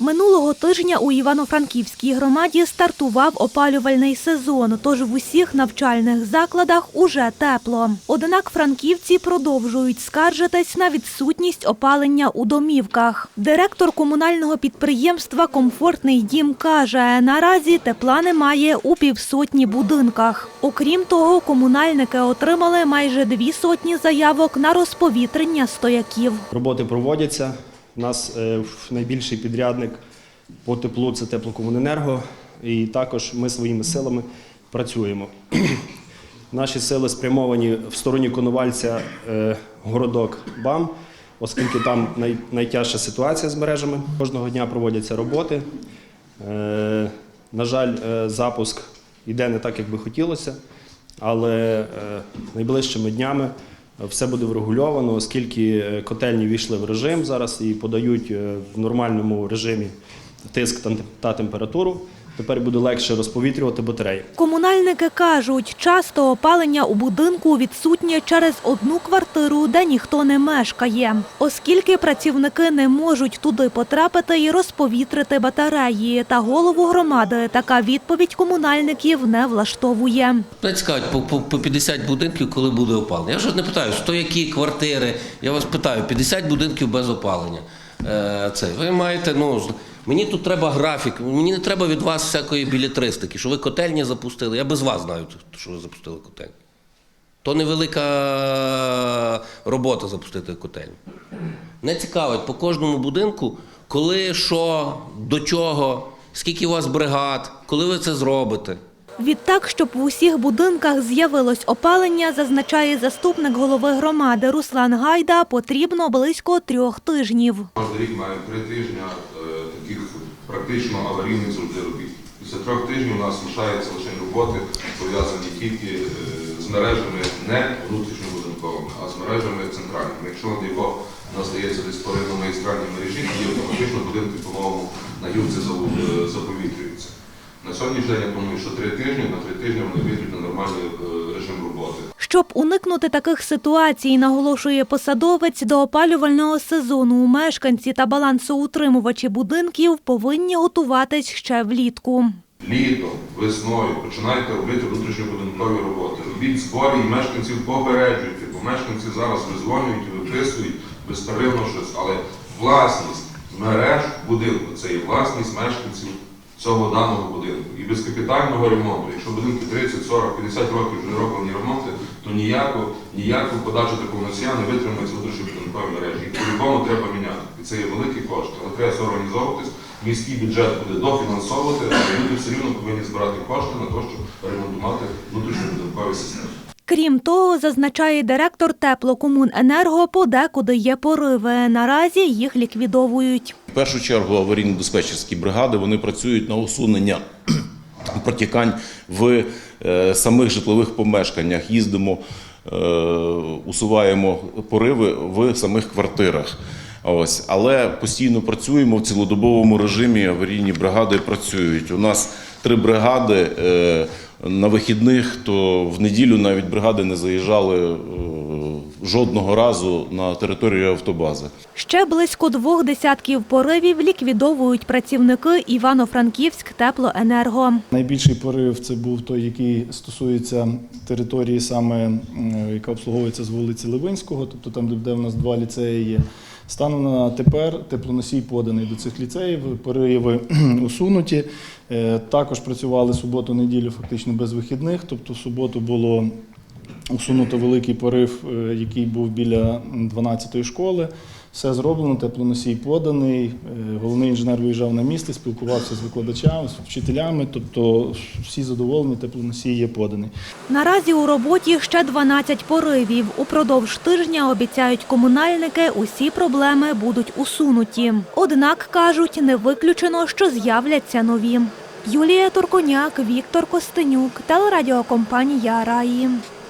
Минулого тижня у Івано-Франківській громаді стартував опалювальний сезон, тож в усіх навчальних закладах уже тепло. Однак франківці продовжують скаржитись на відсутність опалення у домівках. Директор комунального підприємства Комфортний дім каже, наразі тепла немає у півсотні будинках. Окрім того, комунальники отримали майже дві сотні заявок на розповітрення стояків. Роботи проводяться. У нас е, найбільший підрядник по теплу це теплокомуненерго, і також ми своїми силами працюємо. Наші сили спрямовані в стороні Коновальця е, городок БАМ, оскільки там най, найтяжча ситуація з мережами. Кожного дня проводяться роботи. Е, на жаль, запуск йде не так, як би хотілося, але найближчими днями все буде врегульовано, оскільки е, котельні війшли в режим зараз і подають е, в нормальному режимі тиск та- та температуру. Тепер буде легше розповітрювати батареї. Комунальники кажуть, часто опалення у будинку відсутнє через одну квартиру, де ніхто не мешкає, оскільки працівники не можуть туди потрапити і розповітрити батареї. Та голову громади така відповідь комунальників не влаштовує. Цікавить, по, по, по 50 будинків, коли буде опалення. Я вже не питаю, що які квартири. Я вас питаю, 50 будинків без опалення. Е, це, ви маєте, ну, мені тут треба графік, мені не треба від вас всякої білетристики, що ви котельні запустили. Я без вас знаю, що ви запустили котельні. То невелика робота запустити котельню. Не цікавить по кожному будинку, коли, що, до чого, скільки у вас бригад, коли ви це зробите. Відтак, щоб в усіх будинках з'явилось опалення, зазначає заступник голови громади Руслан Гайда, потрібно близько трьох тижнів. Кожен рік має три тижні практично аварійних завжди робіт. Після трьох тижнів у нас лишаються лише роботи, пов'язані тільки е, з мережами не внутрішньобудинковими, а з мережами центральними. Якщо його у нас здається десь порив на магістральній мережі, тоді автоматично будинки по-новому на зав- е, заповітрюються. На сьогоднішній день я думаю, що три тижні, на три тижні вони вийдуть на нормальний е, режим роботи. Щоб уникнути таких ситуацій, наголошує посадовець, до опалювального сезону у мешканці та балансоутримувачі будинків повинні готуватись ще влітку. Літом, весною починайте робити внутрішньобудинкові роботи. Робіть збори і мешканців попереджуйте, бо мешканці зараз визвонюють і виписують безперервно щось. Але власність мереж будинку це є власність мешканців цього даного будинку. І без капітального ремонту, якщо будинки 30, 40, 50 років вже не роблені ремонти, то ніяку, ніяку подачу такого носія не витримують внутрішньобудинкові мережі. По-любому треба міняти. І це є великі кошти. Але треба зорганізовуватись. Міський бюджет буде дофінансовувати, але люди все рівно повинні збирати кошти на те, щоб ремонтувати внутрішньобудинкові системи. Крім того, зазначає директор теплокомуненерго, подекуди є пориви. Наразі їх ліквідовують. Першу чергу аварійно-диспетчерські бригади вони працюють на усунення протікань в е, самих житлових помешканнях. Їздимо, е, усуваємо пориви в самих квартирах. Ось, але постійно працюємо в цілодобовому режимі. Аварійні бригади працюють. У нас три бригади е, на вихідних, то в неділю навіть бригади не заїжджали жодного разу на територію автобази. Ще близько двох десятків поривів ліквідовують працівники Івано-Франківськ теплоенерго. Найбільший порив це був той, який стосується території, саме яка обслуговується з вулиці Левинського, тобто там, де- в нас два ліцеї є. Станом на тепер теплоносій поданий до цих ліцеїв, пориви усунуті. Е, Також працювали суботу-неділю фактично без вихідних, тобто в суботу було усунуто великий порив, е, який був біля 12-ї школи. Все зроблено, теплоносій поданий. Е, Головний інженер виїжджав на місце, спілкувався з викладачами, з вчителями. Тобто всі задоволені, теплоносій є поданий. Наразі у роботі ще 12 поривів. Упродовж тижня обіцяють комунальники, усі проблеми будуть усунуті. Однак кажуть, не виключено, що з'являться нові. Юлія Турконяк, Віктор Костенюк, телерадіокомпанія Раї.